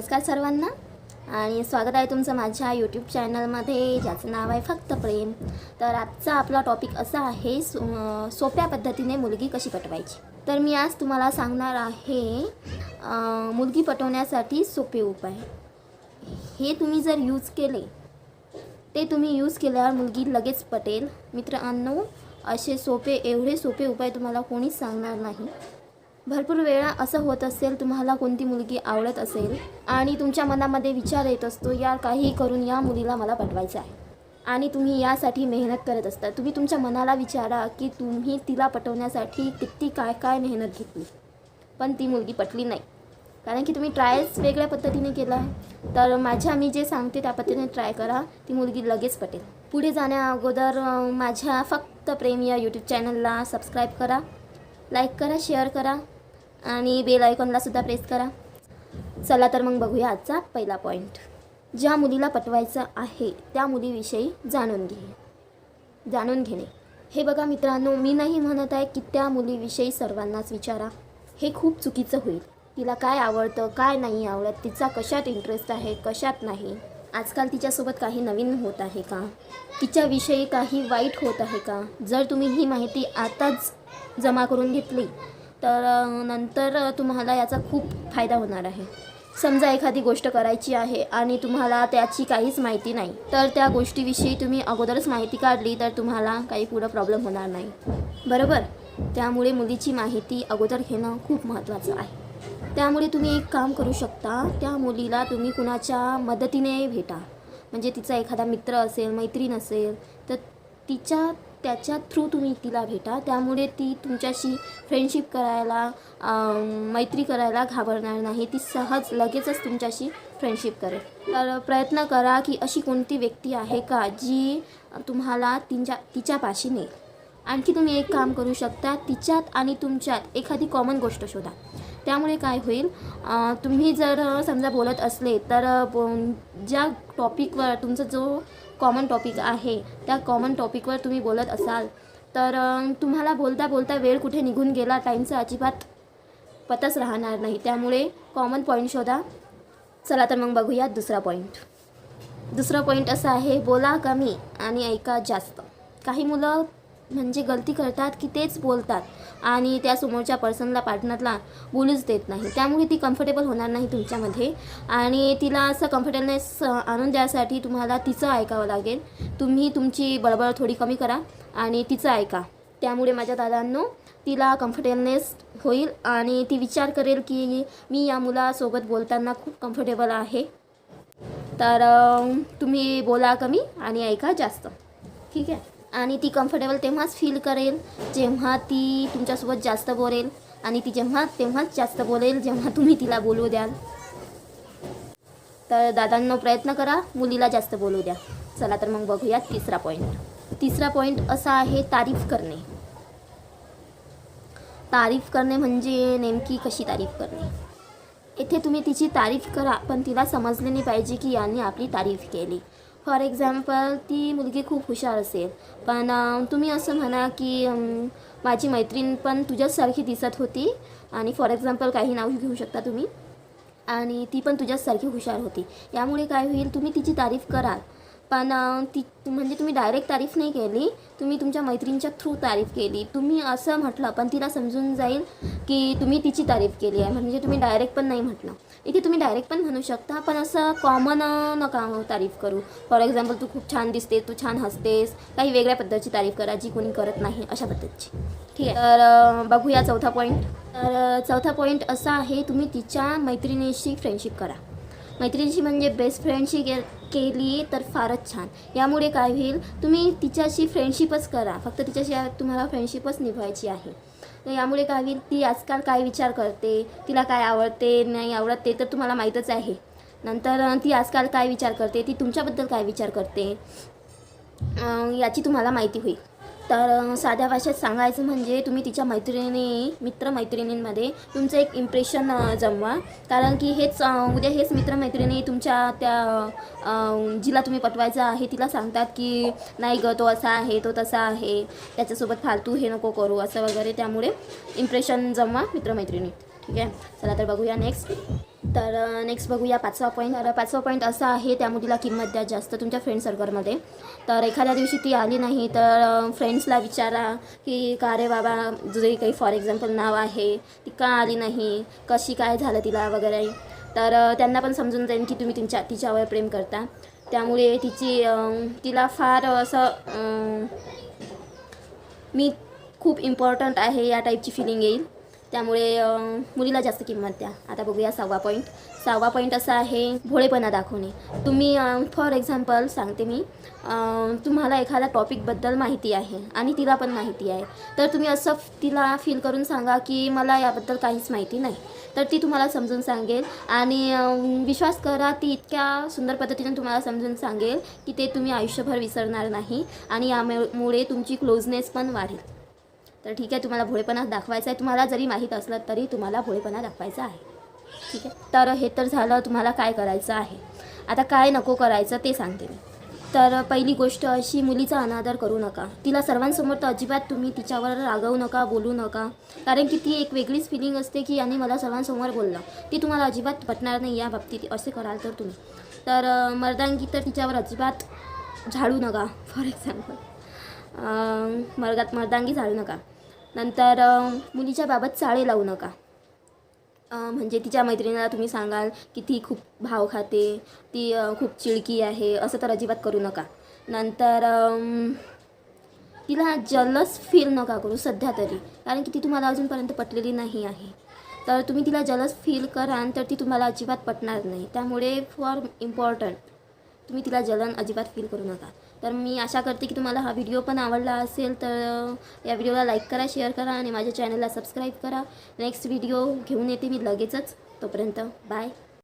नमस्कार सर्वांना. आणि स्वागत आहे तुमचं माझ्या यूट्यूब चॅनलमध्ये ज्याचं नाव आहे फक्त प्रेम. तर आजचा आपला टॉपिक असा आहे सो सोप्या पद्धतीने मुलगी कशी पटवायची? तर मी आज तुम्हाला सांगणार आहे मुलगी पटवण्यासाठी सोपे उपाय. हे तुम्ही जर यूज केले ते तुम्ही यूज केल्यावर मुलगी लगेच पटेल. मित्रांनो असे सोपे एवढे सोपे उपाय तुम्हाला कोणीच सांगणार नाही. भरपूर वेळा असं होत असेल तुम्हाला कोणती मुलगी आवडत असेल आणि तुमच्या मनामध्ये विचार येत असतो यार काही करून या मुलीला मला पटवायचं आहे. आणि तुम्ही यासाठी मेहनत करत असता. तुम्ही तुमच्या मनाला विचारा की तुम्ही तिला पटवण्यासाठी किती काय काय मेहनत घेतली. पण ती मुलगी पटली नाही. कारण की तुम्ही ट्रायच वेगळ्या पद्धतीने केला आहे तर माझ्या मी जे सांगते त्या पद्धतीने ट्राय करा. ती मुलगी लगेच पटेल. पुढे जाण्या अगोदर माझ्या फक्त प्रेम या यूट्यूब चॅनलला सबस्क्राईब करा. लाईक करा शेअर करा. आणि बेल आयकॉनला सुद्धा प्रेस करा. चला तर मग बघूया आजचा पहिला पॉईंट ज्या मुलीला पटवायचं आहे त्या मुलीविषयी जाणून घे. जाणून घेणे. हे बघा मित्रांनो मी नाही म्हणत आहे की त्या मुलीविषयी सर्वांनाच विचारा. हे खूप चुकीचं होईल. तिला काय आवडतं काय नाही आवडत तिचा कशात इंटरेस्ट आहे कशात नाही? आजकाल तिच्यासोबत काही नवीन होत आहे का? तिच्याविषयी काही वाईट होत आहे का? जर तुम्ही ही माहिती आताच जमा करून घेतली तर नंतर तुम्हाला याचा खूप फायदा होणार आहे. समजा एखादी गोष्ट करायची आहे आणि तुम्हाला त्याची काहीच माहिती नाही तर त्या गोष्टीविषयी तुम्ही अगोदरच माहिती काढली तर तुम्हाला काही पुढं प्रॉब्लेम होणार नाही. बरोबर? त्यामुळे मुलीची माहिती अगोदर घेणं खूप महत्त्वाचं आहे. त्यामुळे तुम्ही एक काम करू शकता त्या मुलीला तुम्ही कुणाच्या मदतीने भेटा. म्हणजे तिचा एखादा मित्र असेल मैत्रीण असेल तर तिच्या त्याच्या थ्रू तुम्ही तिला भेटा. त्यामुळे ती तुमच्याशी फ्रेंडशिप करायला मैत्री करायला घाबरणार नाही. ती सहज लगेचच तुमच्याशी फ्रेंडशिप करेल. तर प्रयत्न करा की अशी कोणती व्यक्ती आहे का जी तुम्हाला तिच्या तिच्यापाशी नेईल. आणखी तुम्ही एक काम करू शकता. तिच्यात आणि तुमच्यात एखादी कॉमन गोष्ट शोधा. त्यामुळे काय होईल तुम्ही जर समजा बोलत असले तर ज्या टॉपिकवर तुमचा जो कॉमन टॉपिक आहे. त्या कॉमन टॉपिकवर तुम्ही बोलत असाल तर तुम्हाला बोलता बोलता वेळ कुठे निघून गेला? टाईमचा अजिबात पतच राहणार नाही. त्यामुळे कॉमन पॉईंट शोधा. चला तर मग बघूया दुसरा पॉईंट दुसरा पॉईंट असा आहे बोला कमी आणि ऐका जास्त. काही मुलं म्हणजे गलती करतात की तेच बोलतात आणि त्या समोरच्या पर्सनला पार्टनरला बोलूच देत नाही. त्यामुळे ती कम्फर्टेबल होणार नाही तुमच्यामध्ये. आणि तिला असं कम्फर्टेबलनेस आणून द्यासाठी तुम्हाला तिचं ऐकावं लागेल. तुम्ही तुमची बळबळ थोडी कमी करा आणि तिचं ऐका. त्यामुळे माझ्या दादांनो तिला कम्फर्टेबलनेस होईल आणि ती विचार करेल की मी या मुलासोबत बोलताना खूप कम्फर्टेबल आहे. तर तुम्ही बोला कमी आणि ऐका जास्त. ठीक आहे? आणि ती कम्फर्टेबल तेव्हाच फील करेल जेव्हा ती तुमच्यासोबत जास्त बोलेल. आणि ती जेव्हा तेव्हाच जास्त बोलेल जेव्हा तुम्ही तिला बोलू द्याल. तर दादांनो प्रयत्न करा मुलीला जास्त बोलू द्या. चला तर मग बघूया तिसरा पॉईंट तिसरा पॉईंट असा आहे तारीफ करणे. तारीफ करणे म्हणजे नेमकी कशी तारीफ करणे? येथे तुम्ही तिची तारीफ करा पण तिला समजले नाही पाहिजे की यांनी आपली तारीफ केली. फॉर एक्झाम्पल ती मुलगी खूप हुशार असेल. पण तुम्ही असं म्हणा की माझी मैत्रीण पण तुझ्याचसारखी दिसत होती. आणि फॉर एक्झाम्पल काही नाव घेऊ शकता तुम्ही? आणि ती पण तुझ्याचसारखी हुशार होती. यामुळे काय होईल तुम्ही तिची तारीफ कराल. पण ती म्हणजे तुम्ही डायरेक्ट तारीफ नाही केली. तुम्ही तुमच्या मैत्रिणीच्या थ्रू तारीफ केली. तुम्ही असं म्हटलं पण तिला समजून जाईल की तुम्ही तिची तारीफ केली आहे. म्हणजे तुम्ही डायरेक्ट पण नाही म्हटलं. इथे तुम्ही डायरेक्ट पण म्हणू शकता पण असं कॉमन नका हो तारीफ करू. फॉर एक्झाम्पल तू खूप छान दिसते तू छान हसतेस. काही वेगळ्या पद्धतीची तारीफ करा जी कोणी करत नाही अशा पद्धतीची. ठीक आहे. तर बघूया चौथा पॉईंट तर चौथा पॉईंट असा आहे तुम्ही तिच्या मैत्रिणीशी फ्रेंडशिप करा. मैत्रिणीशी म्हणजे बेस्ट फ्रेंडशी गे केली तर फारच छान. यामुळे काय होईल तुम्ही तिच्याशी फ्रेंडशिपच करा. फक्त तिच्याशी तुम्हाला फ्रेंडशिपच निभवायची आहे. तर यामुळे काय होईल ती आजकाल काय विचार करते तिला काय आवडते नाही आवडत ते तर तुम्हाला माहीतच आहे. नंतर ती आजकाल काय विचार करते ती तुमच्याबद्दल काय विचार करते याची तुम्हाला माहिती होईल. तर साध्या भाषेत सांगायचं म्हणजे तुम्ही तिच्या मैत्रिणी मित्रमैत्रिणींमध्ये तुमचं एक इम्प्रेशन जमवा. कारण की हेच उद्या हेच मित्रमैत्रिणी तुमच्या त्या जिला तुम्ही पटवायचं आहे तिला सांगतात की नाही ग तो असा आहे तो तसा आहे त्याच्यासोबत फालतू हे नको करू असं वगैरे. त्यामुळे इम्प्रेशन जमवा मित्रमैत्रिणी ठीक आहे? चला तर बघूया नेक्स्ट तर नेक्स्ट बघूया पाचवा पॉईंट तर पाचवा पॉईंट असा आहे त्या मुलीला किंमत द्या जास्त तुमच्या फ्रेंड सर्कलमध्ये तर एखाद्या दिवशी ती आली नाही तर फ्रेंड्सला विचारा की का रे बाबा जे काही फॉर एक्झाम्पल नाव आहे ती का आली नाही कशी काय झालं तिला वगैरे. तर त्यांना पण समजून जाईल की तुम्ही तुमच्या तिच्यावर प्रेम करता. त्यामुळे तिची तिला फार असं मी खूप इम्पॉर्टंट आहे या टाईपची फिलिंग येईल. त्यामुळे मुलीला जास्त किंमत द्या. आता बघूया सहावा पॉईंट सहावा पॉईंट असा आहे भोळेपणा दाखवणे. तुम्ही फॉर एक्झाम्पल सांगते मी तुम्हाला एखाद्या टॉपिकबद्दल माहिती आहे आणि तिला पण माहिती आहे. तर तुम्ही असं तिला फील करून सांगा की मला याबद्दल काहीच माहिती नाही. तर ती तुम्हाला समजून सांगेल आणि विश्वास करा ती इतक्या सुंदर पद्धतीने तुम्हाला समजून सांगेल की ते तुम्ही आयुष्यभर विसरणार नाही आणि यामुळे तुमची क्लोजनेस पण वाढेल. तर ठीक आहे तुम्हाला भोळेपणा दाखवायचा आहे तुम्हाला जरी माहीत असलं तरी तुम्हाला भोळेपणा दाखवायचा आहे. ठीक आहे? तर हे तर झालं तुम्हाला काय करायचं आहे? आता काय नको करायचं ते सांगते मी. तर पहिली गोष्ट अशी मुलीचा अनादर करू नका. तिला सर्वांसमोर तर अजिबात तुम्ही तिच्यावर रागवू नका बोलू नका. कारण की ती एक वेगळीच फिलिंग असते की याने मला सर्वांसमोर बोललं. ती तुम्हाला अजिबात पटणार नाही या बाबतीत. असे कराल तर तुम्ही. तर मर्दांगी तर तिच्यावर अजिबात झाडू नका फॉर एक्झाम्पल मर्गात मर्दांगी झाडू नका. नंतर मुलीच्या बाबत चाळे लावू नका. म्हणजे तिच्या मैत्रिणीला तुम्ही सांगाल की ती खूप भाव खाते ती खूप चिडकी आहे असं तर अजिबात करू नका. नंतर तिला जलस फील नका करू सध्या तरी कारण की ती तुम्हाला अजूनपर्यंत पटलेली नाही आहे. तर तुम्ही तिला जलस फील कराल तर ती तुम्हाला अजिबात पटणार नाही. त्यामुळे फॉर इम्पॉर्टंट तुम्ही तिला जलन अजिबात फील करू नका. तर मी आशा करते की तुम्हाला हा व्हिडिओ पण आवडला असेल तर या व्हिडिओला लाईक करा शेअर करा आणि माझ्या चॅनलला सबस्क्राईब करा. नेक्स्ट व्हिडिओ घेऊन येते मी लगेचच. तोपर्यंत बाय